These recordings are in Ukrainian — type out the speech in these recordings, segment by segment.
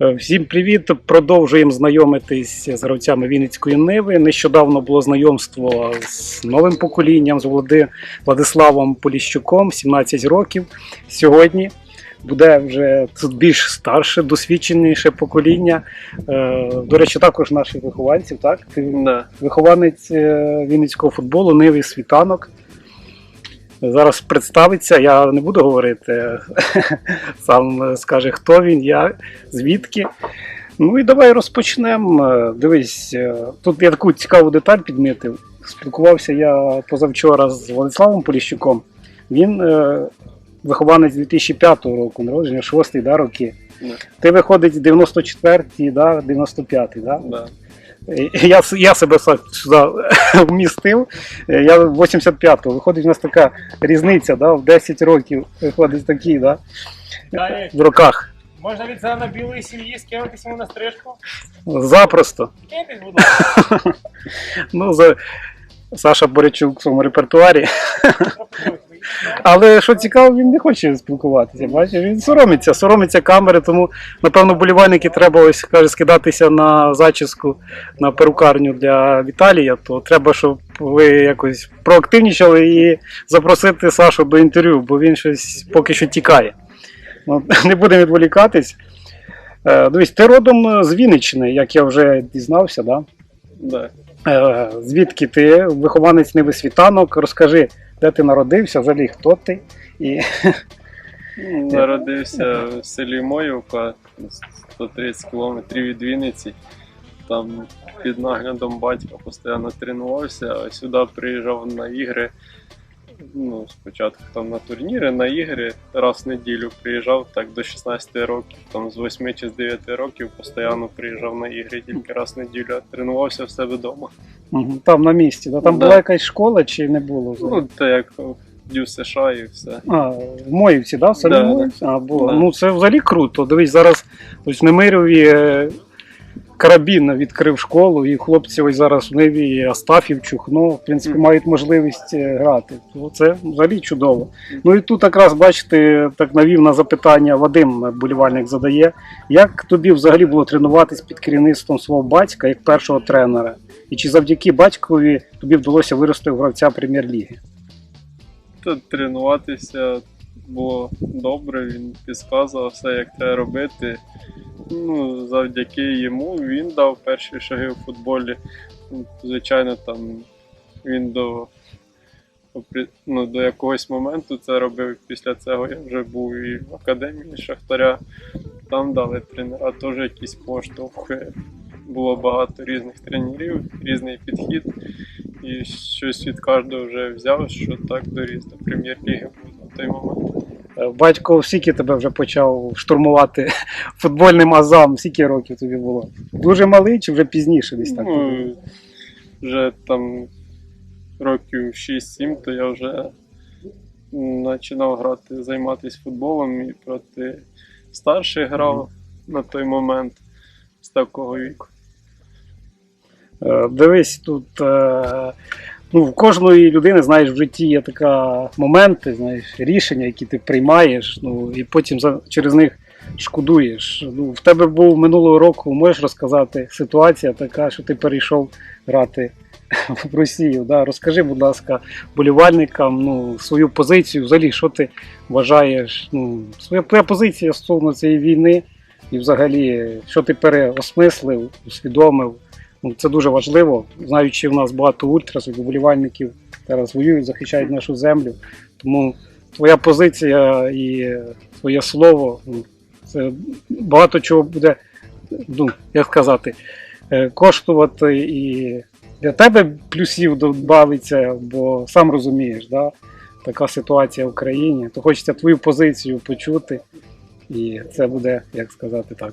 Е, Всім привіт! Продовжуємо знайомитись з гравцями Вінницької Ниви. Нещодавно було знайомство з новим поколінням, з Влади... Владиславом Поліщуком, 17 років. Сьогодні буде вже тут більш старше, досвідченіше покоління. Е, До речі, також наших вихованців, так? Ти Да. вихованець е, Вінницького футболу, Ниви Світанок. Зараз представиться, я не буду говорити, сам е, скаже, хто він, я, звідки. Ну і давай розпочнемо. Е, Дивись, е, тут я таку цікаву деталь підмітив. Спілкувався я позавчора з Владиславом Поліщуком. Він вихованець 2005 року, народження, 6 да, роки. Ти виходить 94-й, да, 95-й, да? Да. Я, я себе сюди вмістив. Я 85-го. Виходить, у нас така різниця, да, в 10 років виходить такий, да, Далі, в роках. можна від на білої сім'ї скинутися йому на стрижку? Запросто. Киньтесь, будь ласка, Ну, за Саша Борячук в своєму репертуарі. Але що цікаво, він не хоче спілкуватися. Бачиш, він соромиться, соромиться камери, тому напевно болівальники треба ось каже скидатися на зачіску на перукарню для Віталія. То треба, щоб ви якось проактивнічали і запросити Сашу до інтерв'ю, бо він щось поки що тікає. Ну, не будемо відволікатись. Е, Дивись, ти родом з Вінниччини, як я вже дізнався, да? Да. Е, звідки ти, вихованець Невисвітанок, розкажи, де ти народився, взагалі хто ти? І Народився в селі Моївка, 130 кілометрів від Вінниці. Там під наглядом батька постійно тренувався, а сюди приїжджав на ігри. Ну, спочатку там на турніри, на ігри раз в неділю приїжджав так до 16 років, там з 8 чи з 9 років постійно приїжджав на ігри тільки раз в неділю, а тренувався в себе вдома. Там на місці. Да? Там Да. була якась школа чи не було? взагалі? Ну, це як в США і все. А, в Моївці, да? В селі Да, Моївці? А, було. Да. Ну це взагалі круто. Дивись, зараз ось в Немирові е, Карабін відкрив школу, і хлопці ось зараз в Ниві Астафів, Чухно, в принципі, мають можливість е, грати. То Це взагалі чудово. Ну і тут якраз, бачите, так навів на запитання Вадим болівальник задає. Як тобі взагалі було тренуватись під керівництвом свого батька як першого тренера? І чи завдяки батькові тобі вдалося вирости в гравця прем'єр-ліги? Тренуватися було добре, він підказував все, як треба робити. Ну, завдяки йому він дав перші шаги у футболі. Ну, Звичайно, там він до, ну, до якогось моменту це робив. Після цього я вже був і в академії Шахтаря. Там дали тренера теж якийсь поштовх. Було багато різних тренерів, різний підхід. І щось від кожного вже взяв, що так доріс до прем'єр-ліги був на той момент. Батько скільки тебе вже почав штурмувати футбольним азам, скільки років тобі було? Дуже малий чи вже пізніше десь так? Ну, вже там років 6-7, то я вже починав грати, займатися футболом і проти старших грав на той момент з такого віку. Е, Дивись, тут е, ну, в кожної людини, знаєш, в житті є така моменти, знаєш, рішення, які ти приймаєш, ну, і потім за, через них шкодуєш. Ну, в тебе був минулого року, можеш розказати, ситуація така, що ти перейшов грати в Росію. Да? Розкажи, будь ласка, болівальникам ну, свою позицію, взагалі, що ти вважаєш, ну, своя твоя позиція стосовно цієї війни, і взагалі, що ти переосмислив, усвідомив. Ну, це дуже важливо, знаючи, в нас багато ультрасів, вболівальників зараз воюють, захищають нашу землю. Тому твоя позиція і твоє слово ну, це багато чого буде, ну, як сказати, е, коштувати і для тебе плюсів додавиться, бо сам розумієш, да? така ситуація в Україні, то хочеться твою позицію почути. І це буде, як сказати так.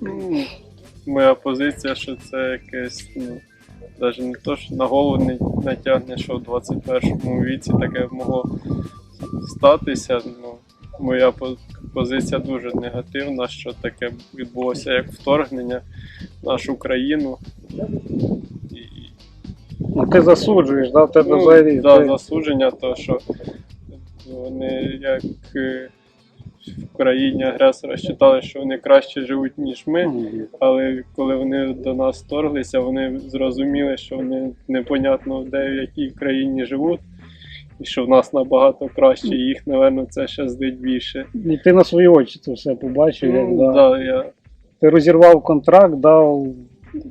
Моя позиція, що це якесь, ну, навіть не то, що на голову не натягне, що в 21 віці таке могло статися. Ну, моя позиція дуже негативна, що таке відбулося як вторгнення в нашу країну. І, Ну, ти засуджуєш, да? в тебе ну, взагалі. да, ти- засудження, то що вони як е, в країні агресора вважали, що вони краще живуть, ніж ми. Але коли вони до нас вторглися, вони зрозуміли, що вони непонятно де в якій країні живуть, і що в нас набагато краще, і їх, напевно, це ще здить більше. І ти на свої очі це все побачив, як Ну, да. да, я, ти розірвав контракт, дав.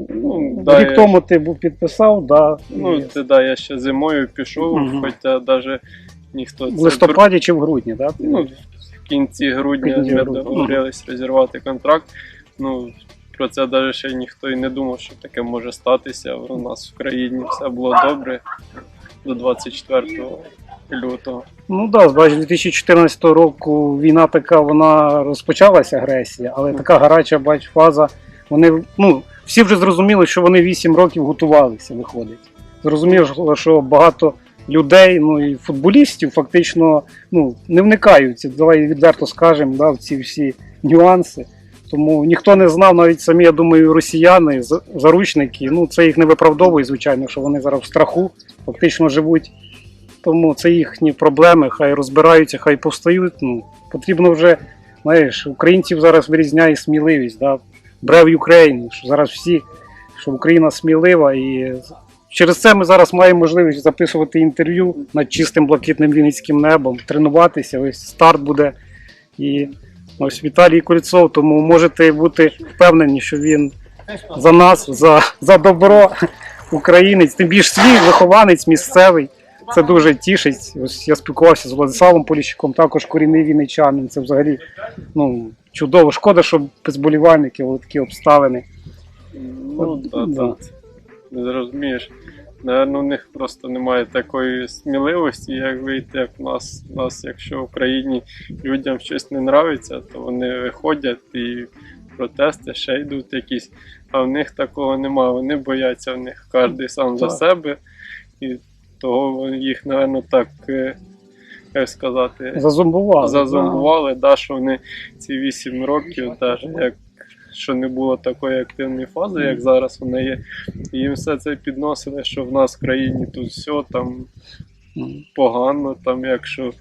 ну, да, Рік я, тому ти був підписав, да, ну, і це, да, я ще зимою пішов, Мгм. хоча навіть ніхто в це листопаді чи в грудні, да? ти? Ну, в кінці грудня кінці ми грудня. договорились розірвати контракт. Ну, про це навіть ще ніхто і не думав, що таке може статися. У нас в країні все було добре до 24 лютого. Ну так, да, бачиш, 2014 року війна така, вона розпочалася агресія, але така гаряча бач, фаза. Вони ну, всі вже зрозуміли, що вони 8 років готувалися, виходить. Зрозуміло, що багато людей, ну і футболістів фактично ну, не вникаються. Давай відверто скажемо, да, в ці всі нюанси. Тому ніхто не знав, навіть самі, я думаю, росіяни, заручники. Ну, це їх не виправдовує, звичайно, що вони зараз в страху, фактично живуть тому це їхні проблеми, хай розбираються, хай повстають. Ну, потрібно вже, знаєш, українців зараз вирізняє сміливість. Да? Brave Ukraine, що зараз всі, що Україна смілива. І через це ми зараз маємо можливість записувати інтерв'ю над чистим блакитним вінницьким небом, тренуватися. Ось старт буде. І ось Віталій Кольцов, тому можете бути впевнені, що він за нас, за, за добро українець, тим більш свій вихованець місцевий. Це дуже тішить. Ось я спілкувався з Владиславом Поліщуком, також корінний вінничанин. Це взагалі ну, чудово. Шкода, що без болівальників такі обставини. Ну, да, Да. да. Не зрозумієш. Наверно, у них просто немає такої сміливості, як вийти, як в нас. У нас, якщо в Україні людям щось не нравиться, то вони виходять і протести ще йдуть якісь. А в них такого немає. Вони бояться, в них кожен сам за себе. І того їх, напевно, так, е, як сказати, Зазомбували. зазомбували, да, що вони ці 8 років, навіть як що не було такої активної фази, як зараз вона є. І їм все це підносили, що в нас в країні тут все там погано, там якщо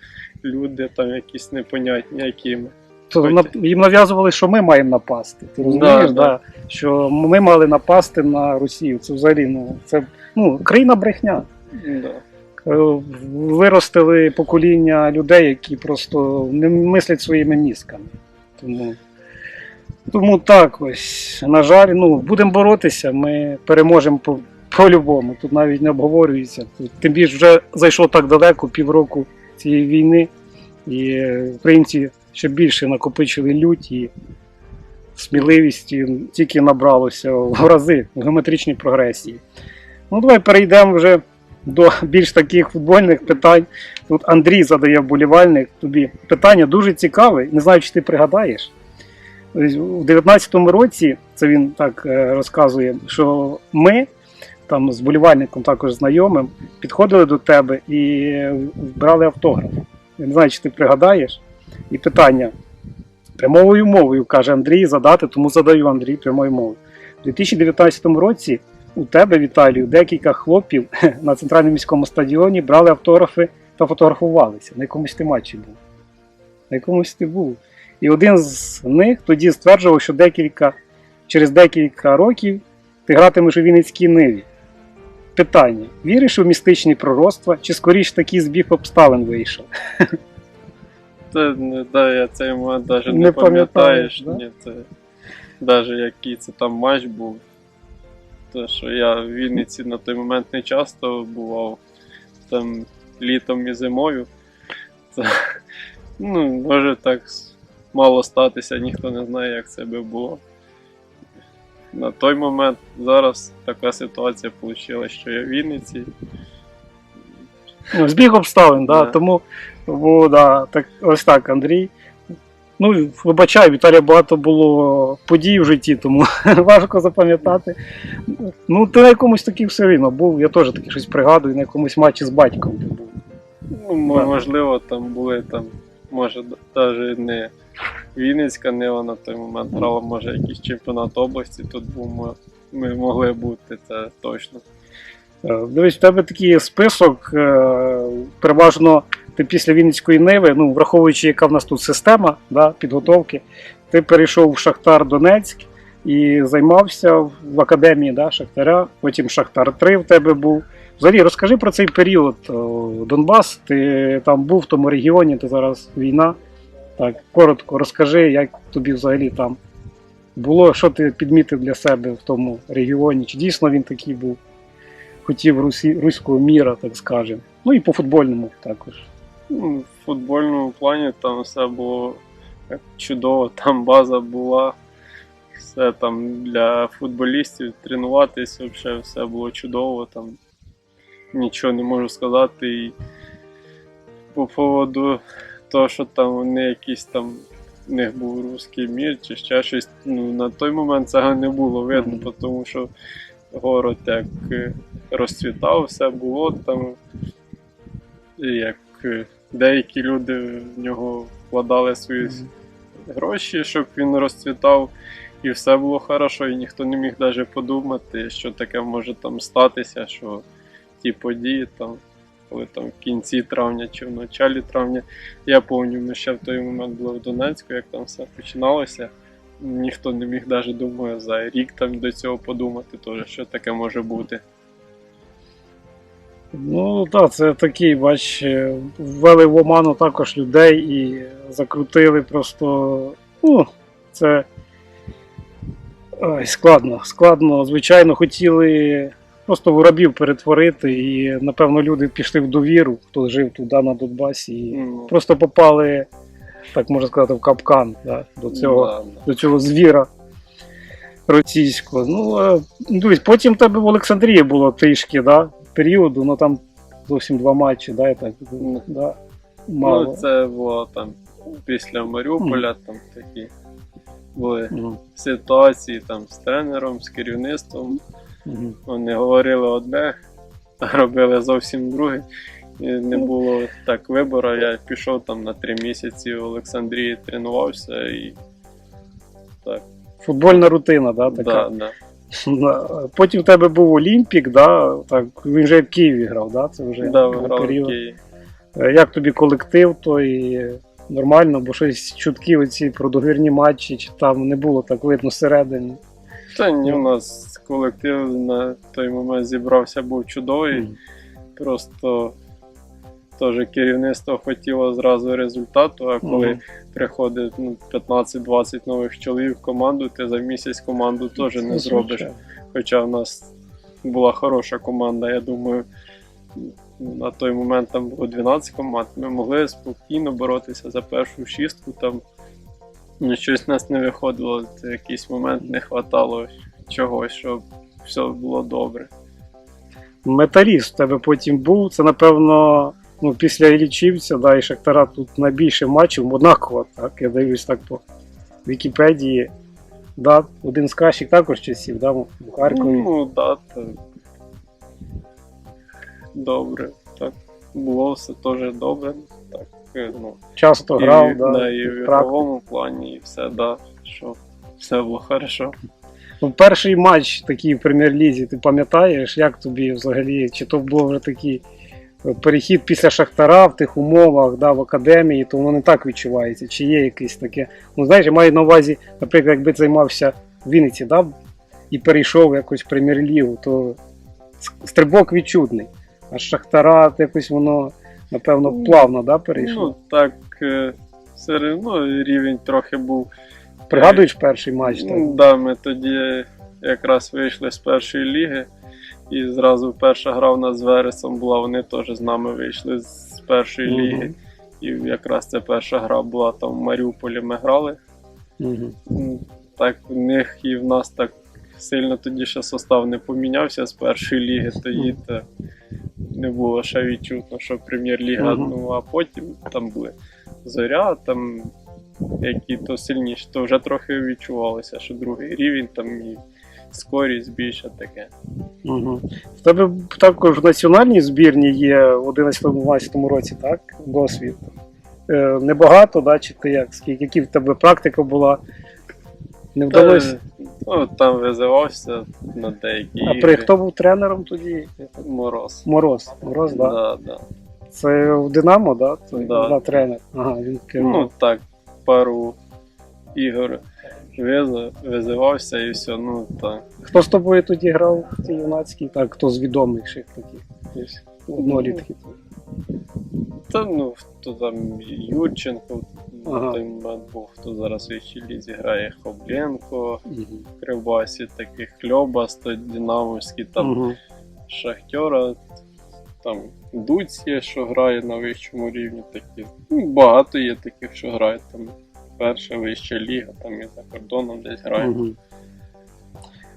люди там якісь непонятні, якими. То їм нав'язували, що ми маємо напасти. Ти розумієш, Да, да. да, що ми мали напасти на Росію. Це взагалі ну, це ну, країна брехня. Да. Е, Виростили покоління людей, які просто не мислять своїми мізками. Тому, тому так ось, на жаль, ну, будемо боротися, ми переможемо по, по-любому. Тут навіть не обговорюється. Тим більше вже зайшло так далеко, півроку цієї війни, і українці ще більше накопичили лють і сміливість тільки набралося в рази в геометричній прогресії. Ну, давай перейдемо вже до більш таких футбольних питань. Тут Андрій задає вболівальник тобі питання дуже цікаве. Не знаю, чи ти пригадаєш. У 19-му році, це він так е, розказує, що ми там з вболівальником також знайомим підходили до тебе і брали автограф. Я не знаю, чи ти пригадаєш. І питання прямовою мовою, каже Андрій, задати, тому задаю Андрій прямою мовою. У 2019 році у тебе, Віталію, декілька хлопів на центральному міському стадіоні брали автографи та фотографувалися. На якомусь ти матчі був. На якомусь ти був. І один з них тоді стверджував, що декілька, через декілька років ти гратимеш у Вінницькій ниві. Питання: віриш у містичні пророцтва, чи скоріш такий збіг обставин вийшов? Це, не- да, я цей момент навіть не, Не пам'ятаєш, да? Ні, це навіть який це там матч був. Те, що я в Вінниці на той момент не часто бував там літом і зимою. Це, ну, може так мало статися, ніхто не знає, як це би було. На той момент зараз така ситуація вийшла, що я в Вінниці. Ну, збіг обставин, да, Да. тому, тому да, так, ось так, Андрій. Ну, вибачай, Віталія багато було подій в житті, тому важко запам'ятати. Ну, ти на якомусь таких все рівно був, я теж таки щось пригадую, на якомусь матчі з батьком ти був. Ну, можливо, там були там, може, навіть не Вінницька Нива на той момент грала, може, якийсь чемпіонат області тут був, ми, ми могли бути, це точно. Е, Дивись, в тебе такий список, е, переважно ти після Вінницької Ниви, ну, враховуючи, яка в нас тут система да, підготовки, ти перейшов в Шахтар Донецьк і займався в академії да, Шахтаря, потім Шахтар 3 в тебе був. Взагалі, розкажи про цей період. Донбас, ти там був в тому регіоні, ти зараз війна. Так, коротко розкажи, як тобі взагалі там було, що ти підмітив для себе в тому регіоні? Чи дійсно він такий був? Хотів Русі, руського міра, так скажемо. Ну і по футбольному також. Ну, в футбольному плані там все було чудово, там база була, все там для футболістів тренуватись, взагалі все було чудово, там нічого не можу сказати. І по поводу того, що там вони якісь там. У них був руський мір чи ще щось. Ну, на той момент цього не було видно, Мгм. тому що город як е, розцвітав, все було там. І як е, деякі люди в нього вкладали свої гроші, щоб він розцвітав, і все було хорошо, і ніхто не міг навіть подумати, що таке може там статися, що ті події там, коли там в кінці травня чи в началі травня. Я пам'ятаю, ми ще в той момент були в Донецьку, як там все починалося. Ніхто не міг навіть думаю, за рік там до цього подумати, теж, що таке може бути. Ну так, це такий, бач, е, ввели в оману також людей і закрутили просто. Ну, це ой, складно. Складно. Звичайно, хотіли просто воробів перетворити, і, напевно, люди пішли в довіру, хто жив туди на Донбасі, і Ну, просто попали, так можна сказати, в капкан да, до цього да, да. до цього звіра російського. Ну, е, дивись, потім в тебе в Олександрії було трішки, да, періоду, ну там зовсім два матчі, да, я так, да, мало. Ну, це було там після Маріуполя, там такі були Мгм, ситуації там з тренером, з керівництвом. Вони говорили одне, а робили зовсім друге. І не було так вибору. Я пішов там на три місяці в Олександрії, тренувався і Футбольна рутина, да, така. да. Да. Потім в тебе був Олімпік, да, так, він вже в Києві грав, да, це вже Да, був виграв в період. Києві. Е, Як тобі колектив той нормально, бо щось чутки оці про договірні матчі, чи там не було так видно всередині. Та ні, у нас колектив на той момент зібрався, був чудовий. Мгм. Просто теж керівництво хотіло зразу результату, а коли Мгм. приходить ну, 15-20 нових чоловік в команду, ти за місяць команду теж не зробиш. Хоча в нас була хороша команда, я думаю, на той момент там було 12 команд. Ми могли спокійно боротися за першу шістку. Там ну, щось в нас не виходило. В якийсь момент не вистачало чогось, щоб все було добре. Металіст в тебе потім був. Це, напевно, ну, після Іллічівця, да, і Шахтара тут найбільше матчів однаково. Так, я дивлюсь так по Вікіпедії. Да, один з кращих також часів, да, в Харкові. Ну, да, то... добре. Так, було все теж добре. Так, е, ну, Часто і, грав, да, да, і в ігровому плані, і все, да, що все було хорошо. Ну, перший матч такий в прем'єр-лізі, ти пам'ятаєш, як тобі взагалі? Чи то був вже такий е, перехід після Шахтара в тих умовах, да, в академії, то воно не так відчувається. Чи є якесь таке? Ну, знаєш, я маю на увазі, наприклад, якби займався в Вінниці, да, і перейшов якось в прем'єр-лігу, то стрибок відчутний. А з Шахтара то якось воно, напевно, Ну, плавно да, перейшло. Ну, так, е, все одно рівень трохи був. Пригадуєш перший матч? Так? Ну, да, ми тоді якраз вийшли з першої ліги, і зразу перша гра в нас з Вересом була, вони теж з нами вийшли з першої Мгм. ліги. І якраз ця перша гра була там в Маріуполі ми грали. М, Так в них і в нас так сильно тоді ще состав не помінявся з першої ліги, тоді та не було ще відчутно, що прем'єр-ліга. Мгм. Ну а потім там були зоря, там які то сильніші, то вже трохи відчувалося, що другий рівень там і скорість більше таке. Угу. В тебе також в національній збірні є в 11-12 році, так? Досвід. Е, небагато, да? чи ти як? Скільки які в тебе практика була? Не вдалося. Та, ну, там визивався на деякі А при хто був тренером тоді? Мороз. Мороз. Мороз, да. Да, да. Це в Динамо, да? Це, Да. да, тренер. Ага, він керував. Ну так, пару ігор визивався і все. Ну так. Хто з тобою тоді грав в цій юнацькій? Так, хто з відоміших таких? Ось, Однолітки. Та ну, хто там Юрченко, Ага. той момент був, хто зараз в лізі грає Хобленко, Мгм. Кривбасі, таких Хльобас, то Динамовський, там Мгм. Шахтера, там Дуць є, що грає на вищому рівні. Такі. Ну, багато є таких, що грають там перша вища ліга, там і за кордоном десь.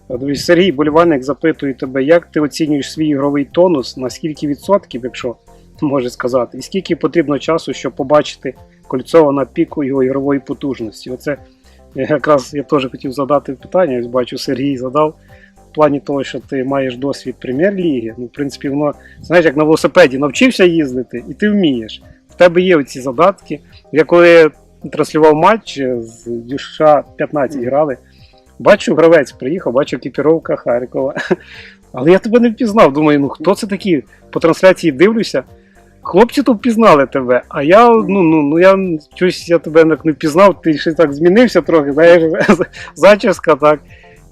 А, Дивись, Сергій Болівальник запитує тебе, як ти оцінюєш свій ігровий тонус, на скільки відсотків, якщо може сказати, і скільки потрібно часу, щоб побачити Кольцова на піку його ігрової потужності? Оце якраз я теж хотів задати питання. Бачу, Сергій задав. Плані того, що ти маєш досвід прем'єр-ліги, ну, в принципі, воно, знаєш, як на велосипеді навчився їздити, і ти вмієш. В тебе є оці задатки. Я коли транслював матч з Дюша 15 грали, бачу, гравець приїхав, бачу екіпіровка Харкова. Але я тебе не впізнав. Думаю, ну хто це такі? По трансляції дивлюся. Хлопці то впізнали тебе, а я ну, ну, ну я щось я тебе не впізнав, ти ще так змінився трохи, знаєш, зачіска так.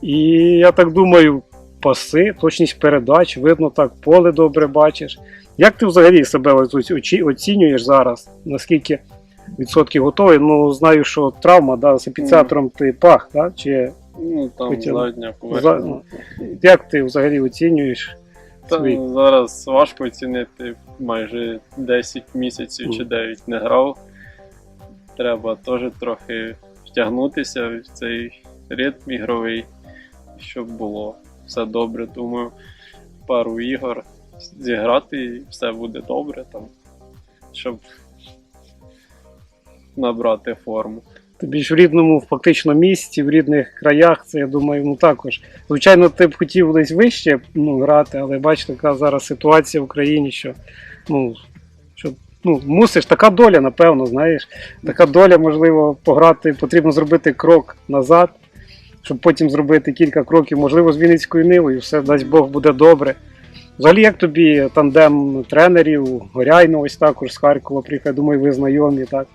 І я так думаю, паси, точність передач, видно так, поле добре бачиш. Як ти взагалі себе оцінюєш зараз? Наскільки відсотків готовий? Ну, знаю, що травма, да, з епіцентром ти пах, да? Чи Ну там Хотів- задня За- поверхня. як ти взагалі оцінюєш? Та, ну, зараз важко оцінити, майже 10 місяців чи Мгм. 9 не грав. Треба теж трохи втягнутися в цей ритм ігровий, щоб було все добре. Думаю, пару ігор зіграти і все буде добре, там, щоб набрати форму. Тобі ж в рідному фактично місті, в рідних краях, це я думаю, ну також. Звичайно, ти б хотів десь вище ну, грати, але бач, така зараз ситуація в Україні, що ну, що ну, мусиш, така доля, напевно, знаєш. Така доля, можливо, пограти, потрібно зробити крок назад, щоб потім зробити кілька кроків, можливо, з Вінницькою нивою, все дасть Бог буде добре. Взагалі, як тобі тандем тренерів, Горяйно, ось також з Харкова приїхав, думаю, ви знайомі, так?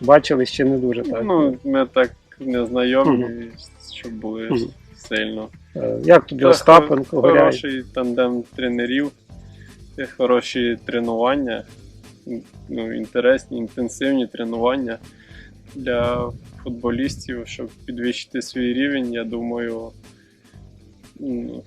Бачили ще не дуже так. Ну, ми так не знайомі, Мгм. щоб були Мгм. сильно. Е, Як тобі Та, Остапенко, Горяй? Хороший тандем тренерів, хороші тренування, ну, інтересні, інтенсивні тренування для футболістів, щоб підвищити свій рівень, я думаю, ну,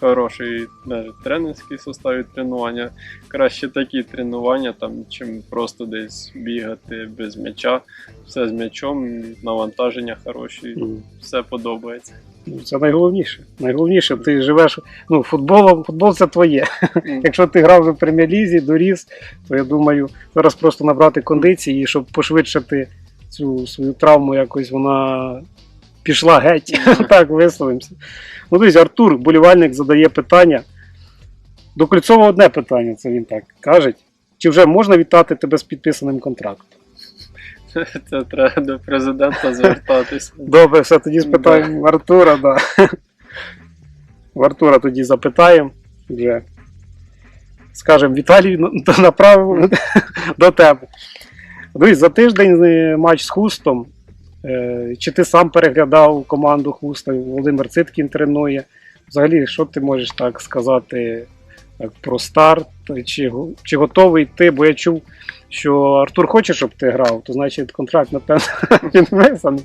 хороший навіть тренерський состав і тренування. Краще такі тренування, там, чим просто десь бігати без м'яча. Все з м'ячом, навантаження хороші, все подобається. Ну, Це найголовніше. Найголовніше, ти живеш ну, футболом, футбол це твоє. М. Якщо ти грав в прем'єр-лізі, доріс, то я думаю, зараз просто набрати кондиції, щоб пошвидшити цю свою травму, якось вона пішла геть. так, висловимося. Ну, дивись, Артур, болівальник, задає питання. До Кольцова одне питання, це він так каже. Чи вже можна вітати тебе з підписаним контрактом? Це треба до президента звертатися. Добре, все тоді спитаємо в Артура, да. В Артура тоді запитаємо вже. Скажемо, Віталій ну, направив до тебе. Дивись, за тиждень е, матч з Хустом. Е, Чи ти сам переглядав команду Хуста? Володимир Циткін тренує. Взагалі, що ти можеш так сказати так, про старт? Чи, чи готовий ти? Бо я чув, що Артур хоче, щоб ти грав, то значить контракт, напевно, підписаний.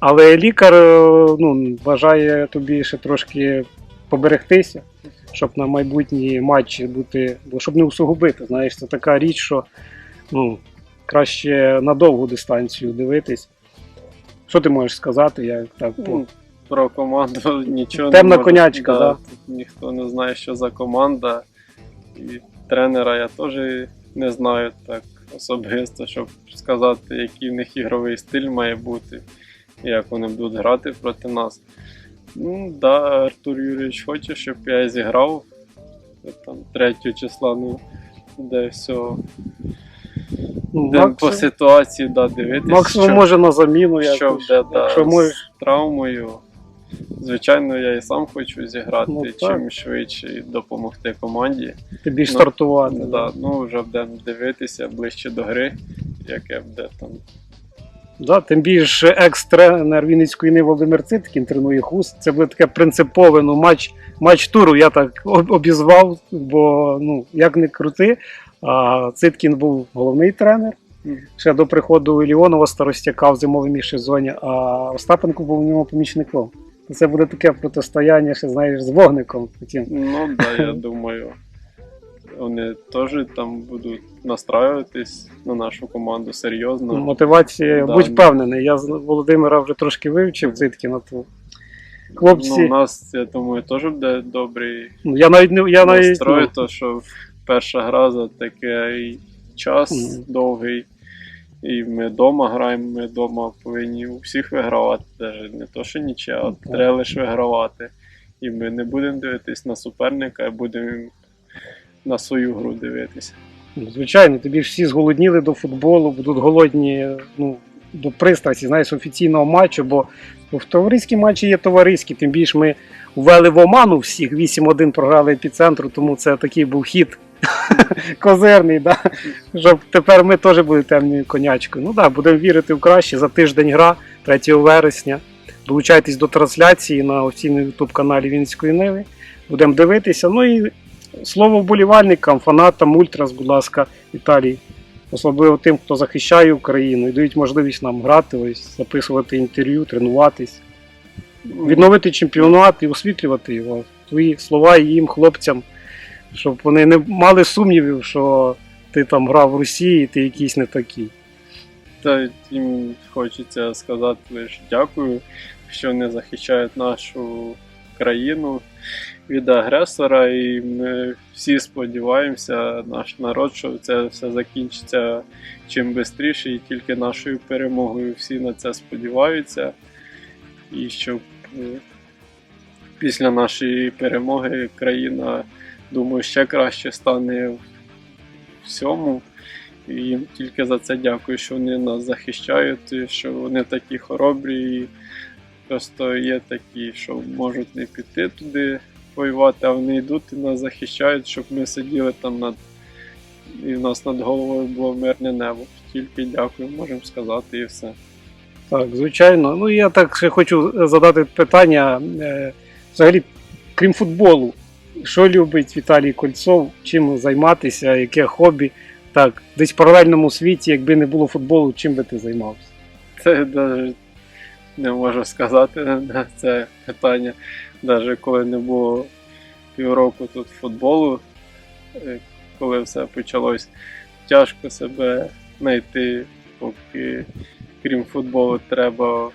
Але лікар е, ну, бажає тобі ще трошки поберегтися, щоб на майбутні матчі бути, бо щоб не усугубити. Знаєш, це така річ, що ну, краще на довгу дистанцію дивитись. Що ти можеш сказати? Я так по... Про команду нічого Темна не можу. конячка, да. тут Ніхто не знає, що за команда. І тренера я теж не знаю так особисто, щоб сказати, який в них ігровий стиль має бути, і як вони будуть грати проти нас. Ну, да, Артур Юрійович хоче, щоб я зіграв там 3 числа, ну, де все. Ну, Де максимум, по ситуації да, дивитися. максимум що- може на заміну. що якось, буде да, з травмою. Звичайно, я і сам хочу зіграти Ну, чим швидше і допомогти команді. Більш Ну, стартувати. Да, ну вже будемо дивитися ближче до гри, яке буде там. Да, тим більше екс-тренер Вінницької ниви Володимир Циткін тренує хуст. Це буде таке принципове ну, матч, матч туру. Я так обізвав, бо ну, як не крути. Циткін був головний тренер. Ще до приходу Ліонова старостяка в зимовій міжсезоні, а Остапенко був у нього помічником. Це буде таке протистояння, ще знаєш, з вогником. Таким. Ну да, я думаю, вони теж там будуть настраюватись на нашу команду серйозно. Мотивація, Да. будь впевнений. Я з Володимира вже трошки вивчив Циткіна. То хлопці, Ну, у нас, я думаю, теж буде добрий ну, я навіть не я навіть настрой, ну, то що перша гра за такий час Мгм. довгий. І ми вдома граємо, ми вдома повинні у всіх вигравати, навіть не то, що нічия, а Так. треба лише вигравати. І ми не будемо дивитись на суперника, а будемо на свою гру дивитися. Ну, Звичайно, тобі ж всі зголодніли до футболу, будуть голодні ну, до пристрасті, знаєш, офіційного матчу, бо в товариські матчі є товариські, тим більше ми ввели в оману всіх, 8-1 програли епіцентру, тому це такий був хід козирний, да? щоб тепер ми теж були темною конячкою. Ну так, да, будемо вірити в краще. За тиждень гра 3 вересня. Долучайтесь до трансляції на офіційному youtube каналі Вінницької Ниви. Будемо дивитися. Ну і Слово вболівальникам, фанатам Ультрас, будь ласка, Віталій. Особливо тим, хто захищає Україну і дають можливість нам грати, ось, записувати інтерв'ю, тренуватись, відновити чемпіонат і освітлювати його. Твої слова їм, хлопцям, щоб вони не мали сумнівів, що ти там грав в Росії, ти якийсь не такий. Та їм хочеться сказати лише дякую, що вони захищають нашу країну від агресора. І ми всі сподіваємося, наш народ, що це все закінчиться чим швидше, і тільки нашою перемогою всі на це сподіваються. І щоб е, після нашої перемоги країна, думаю, ще краще стане в всьому. І їм тільки за це дякую, що вони нас захищають, і що вони такі хоробрі. І просто є такі, що можуть не піти туди воювати, а вони йдуть і нас захищають, щоб ми сиділи там над. І в нас над головою було мирне небо. Тільки дякую, можемо сказати, і все. Так, звичайно. Ну я так ще хочу задати питання. е, Взагалі, крім футболу, що любить Віталій Кольцов, чим займатися, яке хобі? Так, десь в паралельному світі, якби не було футболу, чим би ти займався? Це навіть не можу сказати на це питання. Навіть коли не було півроку тут футболу, е, коли все почалось, тяжко себе знайти, поки крім футболу треба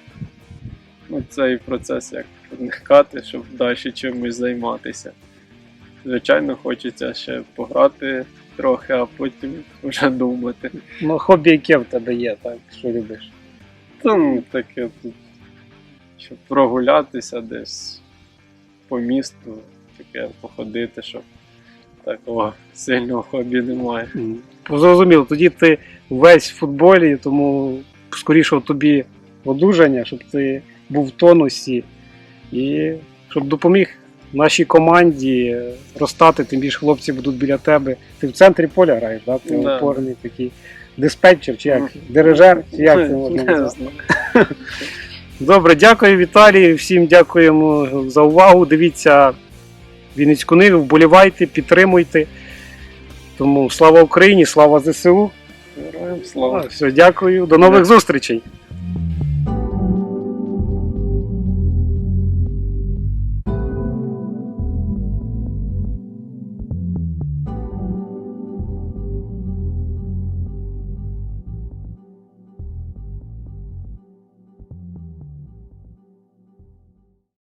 цей процес як уникати, щоб далі чимось займатися. Звичайно, хочеться ще пограти трохи, а потім вже думати. Ну, хобі, яке в тебе є, так, що любиш? Там таке тут, щоб прогулятися десь по місту, таке походити, щоб такого сильного хобі немає. Зрозуміло, тоді ти весь в футболі, тому скоріше тобі одужання, щоб ти був в тонусі і щоб допоміг нашій команді ростати, тим більше хлопці будуть біля тебе. Ти в центрі поля граєш, да? ти Да. опорний такий диспетчер, чи як? Дирижер, чи як це можна назвати? Добре, дякую, Віталій. Всім дякуємо за увагу. Дивіться Вінницьку Ниву, вболівайте, підтримуйте. Тому слава Україні, слава ЗСУ. Героям слава. Все, дякую. До нових зустрічей.